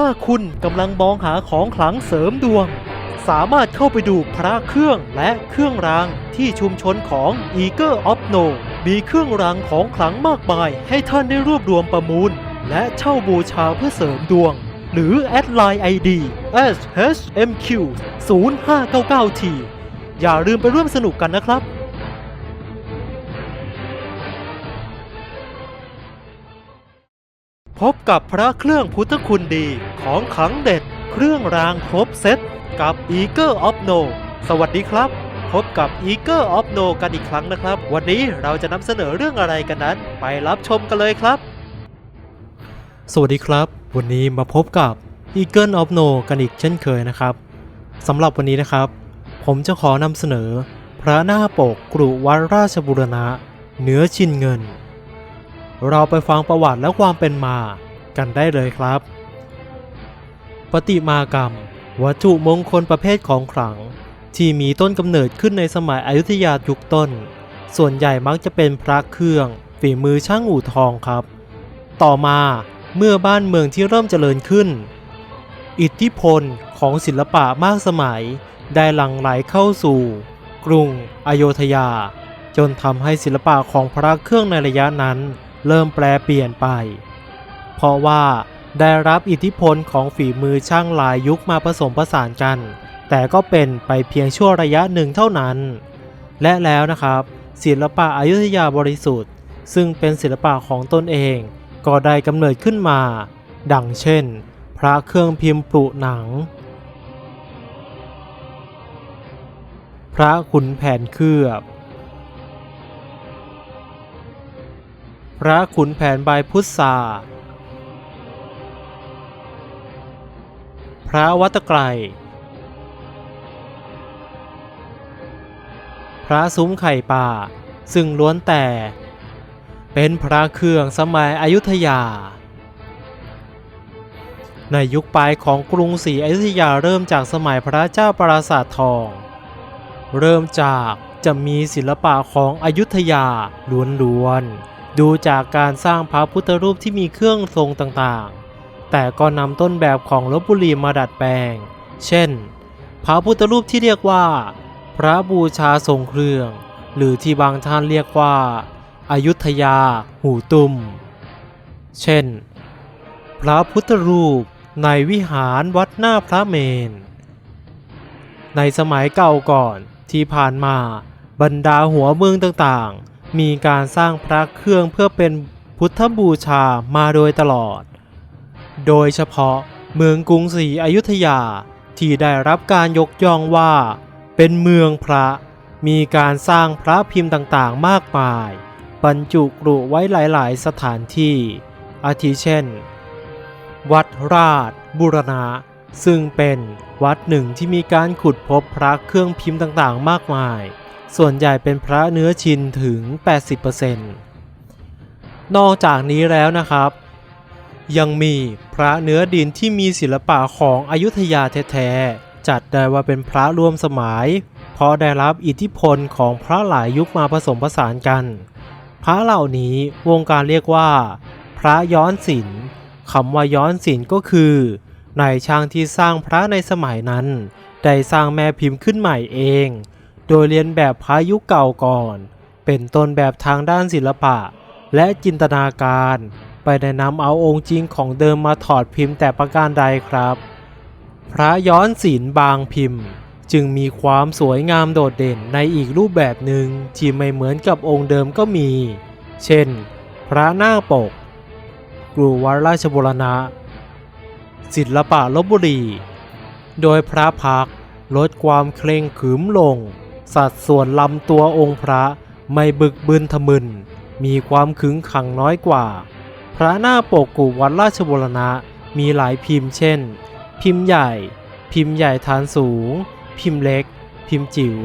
ถ้าคุณกำลังมองหาของขลังเสริมดวง สามารถเข้าไปดูพระเครื่องและเครื่องรางที่ชุมชนของ Eager of No มีเครื่องรางของขลังมากมาย ให้ท่านได้รวบรวมประมูล และเช่าบูชาเพื่อเสริมดวง หรือแอดไลน์ ID shmq 0599t อย่าลืมไปร่วมสนุกกันนะครับ พบกับพระเครื่องพุทธคุณดีของขังเด็ด เครื่องรางครบเซตกับ Eager of No สวัสดีครับ พบกับ Eager of No กันอีกครั้งนะครับ วันนี้เราจะนำเสนอเรื่องอะไรกันนั้น ไปรับชมกันเลยครับ สวัสดีครับ วันนี้มาพบกับ Eagle of No กันอีกเช่นเคยนะครับสำหรับวันนี้นะครับ ผมจะขอนำเสนอ พระหน้าปกกรุวัดราชบุรณะเนื้อชินเงิน เราไปฟังประวัติและความเป็นมากันได้เลยครับ ปฏิมากรรม วัตถุมงคลประเภทของขลัง ที่มีต้นกำเนิดขึ้นในสมัยอยุธยายุคต้น ส่วนใหญ่มักจะเป็นพระเครื่อง ฝีมือช่างอู่ทองครับ ต่อมาเมื่อบ้านเมืองที่เริ่มเจริญขึ้น อิทธิพลของศิลปะมากสมัยได้หลั่งไหลเข้าสู่ กรุงอโยธยา จนทำให้ศิลปะของพระเครื่องในระยะนั้น เริ่มแปลเปลี่ยนไป เพราะว่าได้รับอิทธิพลของฝีมือช่างหลายยุคมาผสมผสานกัน แต่ก็เป็นไปเพียงชั่วระยะหนึ่งเท่านั้น และแล้วนะครับ ศิลปะอายุทยาบริสุทธิ์ ซึ่งเป็นศิลปะของตนเอง ก็ได้กำเนิดขึ้นมา ดังเช่น พระเครื่องพิมพ์ปลุหนัง พระขุนแผนเคลือบ พระขุนแผนใบพุทธาพระวัตไกร พระซุ้มไข่ป่า ซึ่งล้วนแต่ เป็นพระเครื่องสมัยอยุธยา ในยุคปลายของกรุงศรีอยุธยาเริ่มจากสมัยพระเจ้าปราสาททอง เริ่มจากจะมีศิลปะของอยุธยาล้วนๆ ดูจากการสร้างพระพุทธรูปที่มีเครื่องทรงต่างๆ แต่ก็นำต้นแบบของลบบุรีมาดัดแปลง เช่น พระพุทธรูปที่เรียกว่า พระบูชาทรงเครื่อง หรือที่บางท่านเรียกว่าอายุทยา หูตุม เช่น พระพุทธรูปในวิหารวัดหน้าพระเมน ในสมัยเก่าก่อนที่ผ่านมาบรรดาหัวเมืองต่างๆ มีการสร้างพระเครื่องเพื่อเป็นพุทธบูชามาโดยตลอด โดยเฉพาะเมืองกรุงศรีอยุธยาที่ได้รับการยกย่องว่า เป็นเมืองพระ มีการสร้างพระพิมพ์ต่างๆมากมาย บรรจุกรุไว้หลายๆ สถานที่ อาทิเช่น วัดราชบุรณะ ซึ่งเป็นวัดหนึ่งที่มีการขุดพบพระเครื่องพิมพ์ต่างๆ มากมาย ส่วนใหญ่เป็นพระเนื้อชินถึง 80%นอกจากนี้แล้วนะครับ ยังมีพระเนื้อดินที่มีศิลปะของอยุธยาแท้ๆจัดได้ว่าเป็นพระร่วมสมัย เพราะได้รับอิทธิพลของพระหลายยุคมาผสมผสานกัน พระเหล่านี้วงการเรียกว่า พระย้อนศิลป์คำว่าย้อนศิลป์ก็คือในช่างที่สร้างพระในสมัยนั้น ได้สร้างแม่พิมพ์ขึ้นใหม่เอง โดยเรียนแบบพระยุเก่าก่อน เป็นต้นแบบทางด้านศิลปะ และจินตนาการ ไปได้นำเอาองค์จริงของเดิมมาถอดพิมพ์แต่ประการใดครับ พระย้อนศิลป์บางพิมพ์ จึงมีความสวยงามโดดเด่นในอีกรูปแบบหนึ่งที่ไม่เหมือนกับองค์เดิมก็มี เช่น พระหน้าปกกรุวัดราชบุรณะ ศิลปะลบบุรี โดยพระพักลดความเคร่งขรึมลง สัดส่วนลำตัวองค์พระไม่บึกบึนทะมึน มีความขึงขังน้อยกว่า พระหน้าปกกุวัดราชบุรณะมีหลายพิมพ์เช่น พิมพ์ใหญ่ พิมพ์ใหญ่ฐานสูง พิมพ์เล็ก พิมพ์จิ๋ว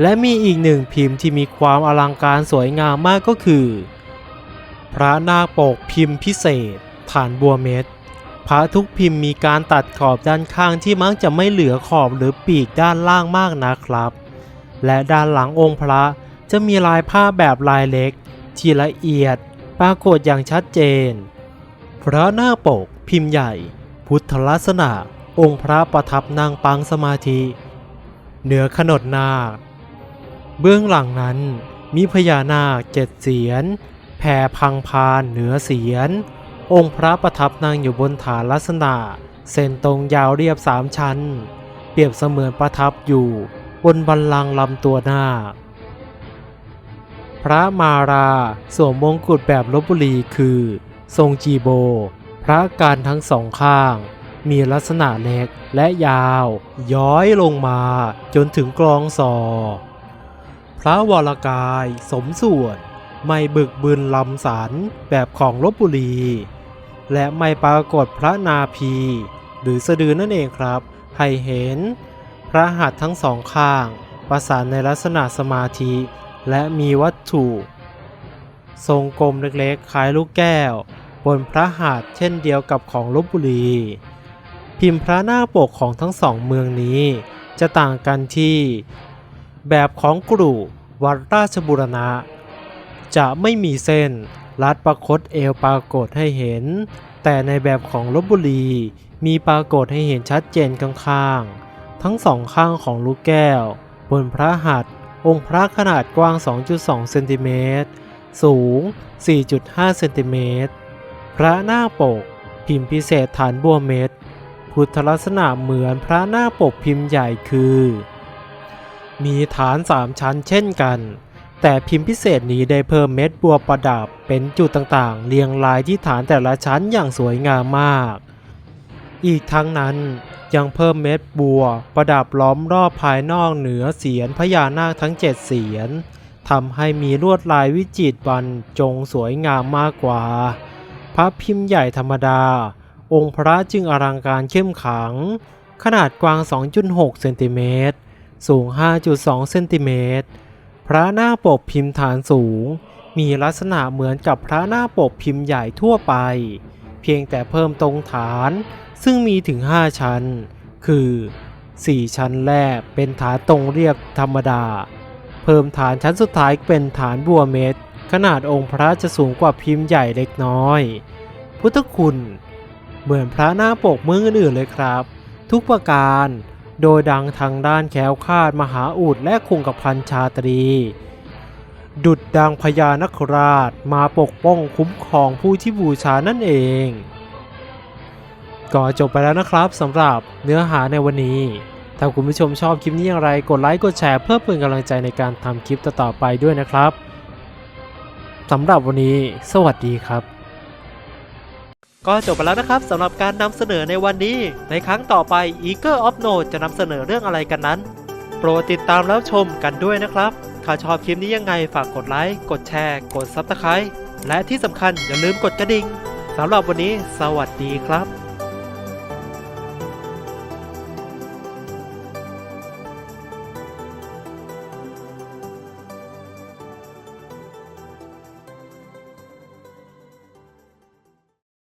และมีอีกหนึ่งพิมพ์ที่มีความอลังการสวยงามมากก็คือ พระนาคปกพิมพ์พิเศษ ฐานบัวเม็ดพระทุกพิมพ์มีการตัดขอบด้านข้างที่มักจะไม่เหลือขอบหรือปีกด้านล่างมากนะครับ และด้านหลังองค์พระจะมีลายผ้าแบบลายเล็ก ที่ละเอียดปรากฏอย่างชัดเจน พระหน้าปก พิมพ์ใหญ่ พุทธลักษณะ องค์พระประทับนั่งปังสมาธิ เหนือขนดนาค เบื้องหลังนั้นมีพญานาคเจ็ดเสียนแผ่พังพานเหนือเสียน องค์พระประทับนั่งอยู่บนฐานลักษณะ เส้นตรงยาวเรียบสามชั้น เปรียบเสมือนประทับอยู่ บนบัลลังก์ลำตัวนาคพระมาราสวมมงกุฎแบบลบบุรีคือ ทรงจีโบ พระการทั้งสองข้าง มีลักษณะเล็กและยาว ย้อยลงมาจนถึงกลองซอพระวรกายสมส่วนไม่บึกบึนลำสันแบบของลบบุรี และไม่ปรากฏพระนาพี หรือสะดือนั่นเองครับ ให้เห็น พระหัตถ์ทั้งสองข้าง ประสานในลักษณะสมาธิ และมีวัตถุ ทรงกลมเล็กๆ คล้ายลูกแก้ว บนพระหัตถ์เช่นเดียวกับของลบบุรี พิมพ์พระหน้าปกของทั้งสองเมืองนี้จะต่างกันที่ แบบของกรุวัดราชบุรณะ จะไม่มีเส้นลัดประคตเอวปรากฏให้เห็น แต่ในแบบของลบบุรีมีปรากฏให้เห็นชัดเจนข้างๆ ทั้งสองข้างของลูกแก้ว บนพระหัตถ์องค์พระขนาดกว้าง 2.2 เซนติเมตร สูง 4.5 เซนติเมตร พระหน้าปก พิมพ์พิเศษฐานบัวเม็ด พุทธลักษณะเหมือนพระหน้าปกพิมพ์ใหญ่คือ มีฐานสามชั้นเช่นกัน แต่พิมพ์พิเศษนี้ได้เพิ่มเม็ดบัวประดับเป็นจุดต่างๆ เรียงรายที่ฐานแต่ละชั้นอย่างสวยงามมาก อีกทั้งนั้นยังเพิ่มเม็ดบัวประดับล้อมรอบภายนอกเหนือเสียนพญานาคทั้งเจ็ดเสียนทำให้มีลวดลายวิจิตรบรรจงสวยงามมากกว่า พระพิมพ์ใหญ่ธรรมดา องค์พระจึงอลังการเข้มขัง ขนาดกว้าง 2.6 เซนติเมตร สูง 5.2 เซนติเมตร พระหน้าปกพิมพ์ฐานสูง มีลักษณะเหมือนกับพระหน้าปกพิมพ์ใหญ่ทั่วไป เพียงแต่เพิ่มตรงฐาน ซึ่งมีถึง 5 ชั้น คือ 4 ชั้นแรกเป็นฐานตรงเรียบธรรมดา เพิ่มฐานชั้นสุดท้ายเป็นฐานบัวเม็ดขนาดองค์พระจะสูงกว่าพิมพ์ใหญ่เล็กน้อย พุทธคุณ เหมือนพระหน้าปกเมืองอื่นๆเลยครับ ทุกประการ โดยดังทางด้านแควคาดมหาอุดและคงกับพันชาตรี ดุดดังพญานคราชมาปกป้องคุ้มครองผู้ที่บูชานั่นเอง ก็จบไปแล้วนะครับสำหรับเนื้อหาในวันนี้ ถ้าคุณผู้ชมชอบคลิปนี้อย่างไร กดไลค์ กดแชร์เพื่อเป็นกำลังใจในการทำคลิปต่อๆไปด้วยนะครับสำหรับวันนี้ สวัสดีครับ ก็จบไปแล้วนะครับสำหรับการนำเสนอในวันนี้ ในครั้งต่อไป Eager of No จะนำเสนอเรื่องอะไรกันนั้น โปรดติดตามแล้วชมกันด้วยนะครับถ้าชอบคลิปนี้ยังไงฝากกดไลค์ กดแชร์ กด Subscribe และที่สำคัญอย่าลืมกดกระดิ่งสำหรับวันนี้ สวัสดีครับ